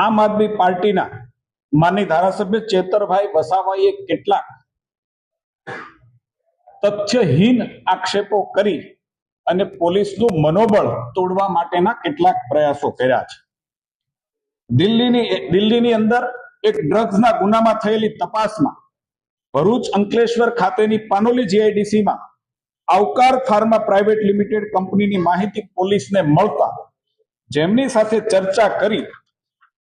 આમ આદમી પાર્ટીના માની ધારાસભ્ય ચેતરભાઈ વસાવાએ કેટલાક તથ્યહીન આક્ષેપો કરી અને પોલીસનું મનોબળ તોડવા માટેના કેટલાક પ્રયાસો કર્યા છે. દિલ્હીની દિલ્હીની અંદર એક ડ્રગ્સના ગુનામાં થયેલી તપાસમાં ભરૂચ અંકલેશ્વર ખાતેની પાનોલી જીઆઈડીસીમાં આવકાર ફાર્મા પ્રાઇવેટ લિમિટેડ કંપનીની માહિતી પોલીસને મળતા જેમની સાથે ચર્ચા કરી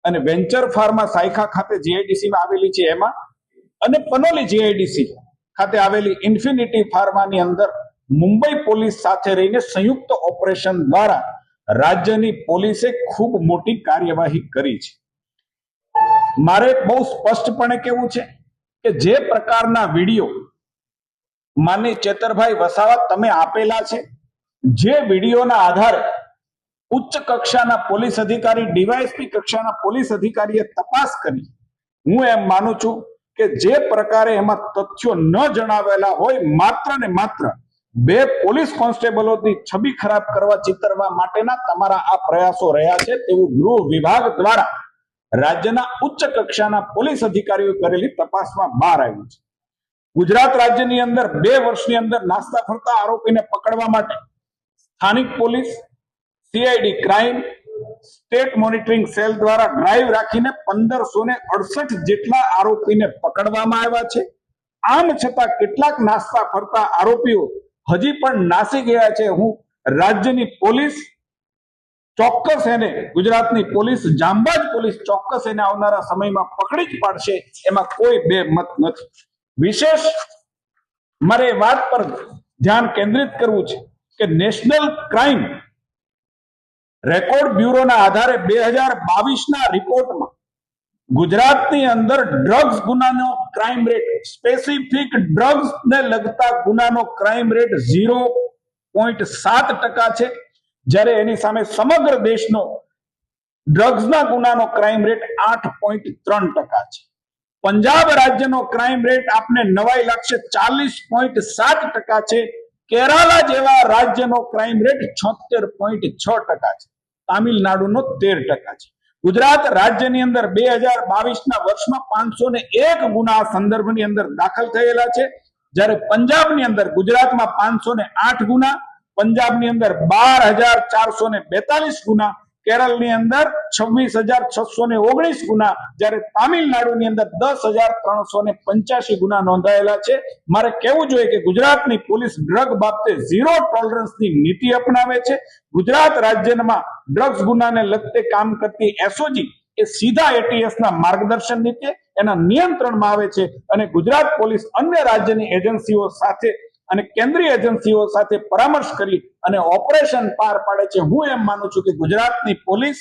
અને વેન્ચર ફાર્મા સાયખા ખાતે જીઆઈડીસીમાં આવેલી છે એમાં. અને પનોલી જીઆઈડીસી ખાતે આવેલી ઇન્ફિનિટી ફાર્માની અંદર મુંબઈ પોલીસ સાથે રહીને સંયુક્ત ઓપરેશન દ્વારા રાજ્યની પોલીસે ખૂબ મોટી કાર્યવાહી કરી છે. મારે બહુ સ્પષ્ટપણે કેવું છે કે જે પ્રકારના વીડિયો માની ચેતરભાઈ વસાવા તમે આપેલા છે, જે વિડીયોના આધારે ઉચ્ચ કક્ષાના પોલીસ અધિકારી, ડીવાયએસપી કક્ષાના પોલીસ અધિકારીએ તપાસ કરી. હું એમ માનું છું કે જે પ્રકારે એમાં તથ્યો ન જણાવેલા હોય, માત્ર ને માત્ર બે પોલીસ કોન્સ્ટેબલોની છબી ખરાબ કરવા ચિતરવા માટેના તમારા આ પ્રયાસો રહ્યા છે તેવું ગૃહ વિભાગ દ્વારા રાજ્યના ઉચ્ચ કક્ષાના પોલીસ અધિકારીઓ કરેલી તપાસમાં બહાર આવ્યું છે. ગુજરાત રાજ્યની અંદર બે વર્ષની અંદર નાસ્તા ફરતા આરોપીને પકડવા માટે સ્થાનિક police CID crime state monitoring cell દ્વારા ડ્રાઈવ રાખીને પંદરસો ને અડસઠ જેટલા આરોપીને પકડવામાં આવ્યા છે. આમ છતાં કેટલાક નાસ્તા ફરતા આરોપીઓ હજી પણ નાસી ગયા છે. હું રાજ્યની પોલીસ ચોક્કસ એને, ગુજરાતની પોલીસ જાંબાજ પોલીસ ચોક્કસ એને આવનારા સમયમાં પકડી જ પાડશે. એમાં કોઈ બે મત નથી. વિશેષ મારે વાત પર ધ્યાન કેન્દ્રિત કરવું છે કે નેશનલ ક્રાઇમ રેકોર્ડ બ્યુરોના આધારે બે હજાર બાવીસના રિપોર્ટમાં ગુજરાતની અંદર ડ્રગ્સ ગુનાનો ક્રાઇમ રેટ, સ્પેસિફિક ડ્રગ્સ ને લગતા ગુનાનો ક્રાઇમ રેટ ઝીરો પોઈન્ટ સાત ટકા છે. જ્યારે એની સામે સમગ્ર દેશનો ડ્રગ્સના ગુનાનો ક્રાઇમ રેટ આઠ પોઈન્ટ ત્રણ ટકા છે. પંજાબ રાજ્યનો ક્રાઇમ રેટ આપને નવાઈ લાગશે ચાલીસ પોઈન્ટ સાત ટકા છે. કેરાલા જેવા રાજ્યનો ક્રાઇમ રેટ છોતેર પોઈન્ટ છ ટકા છે. તામિલનાડુનો તેર ટકા છે. ગુજરાત રાજ્યની અંદર બે હજાર બાવીસના વર્ષમાં પાંચસો ને એક ગુના સંદર્ભની અંદર દાખલ થયેલા છે. જ્યારે પંજાબની અંદર ગુજરાતમાં પાંચસો ને આઠ ગુના, પંજાબની અંદર બાર હજાર ચારસો ને બેતાલીસ ગુના કેરળની અંદર છવ્વીસ હજાર છસો ને ઓગણીસ ગુના, જ્યારે તામિલનાડુની અંદર દસ હજાર ત્રણસો ને પંચ્યાસી ગુના નોંધાયેલા છે. મારે કહેવું જોઈએ કે ગુજરાતની પોલીસ ડ્રગ બાબતે ઝીરો ટોલરન્સની નીતિ અપનાવે છે. ગુજરાત રાજ્યમાં ડ્રગ્સ ગુનાને લગતે કામ કરતી એસઓજી એ સીધા એટીએસ ના માર્ગદર્શન નીચે એના નિયંત્રણમાં આવે છે અને ગુજરાત પોલીસ અન્ય રાજ્યની એજન્સીઓ સાથે અને કેન્દ્રીય એજન્સીઓ સાથે પરામર્શ કરી અને ઓપરેશન પાર પાડે છે. હું એમ માનું છું કે ગુજરાતની પોલીસ,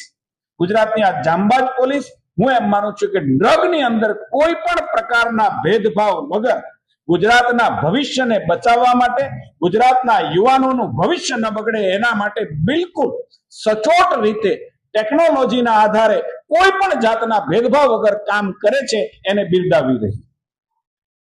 ગુજરાતની આ જાંબાજ પોલીસ, હું એમ માનું છું કે ડ્રગની અંદર કોઈ પણ પ્રકારના ભેદભાવ વગર ગુજરાતના ભવિષ્યને બચાવવા માટે, ગુજરાતના યુવાનોનું ભવિષ્ય ન બગડે એના માટે બિલકુલ સચોટ રીતે ટેકનોલોજીના આધારે કોઈ પણ જાતના ભેદભાવ વગર કામ કરે છે, એને બિરદાવી રહી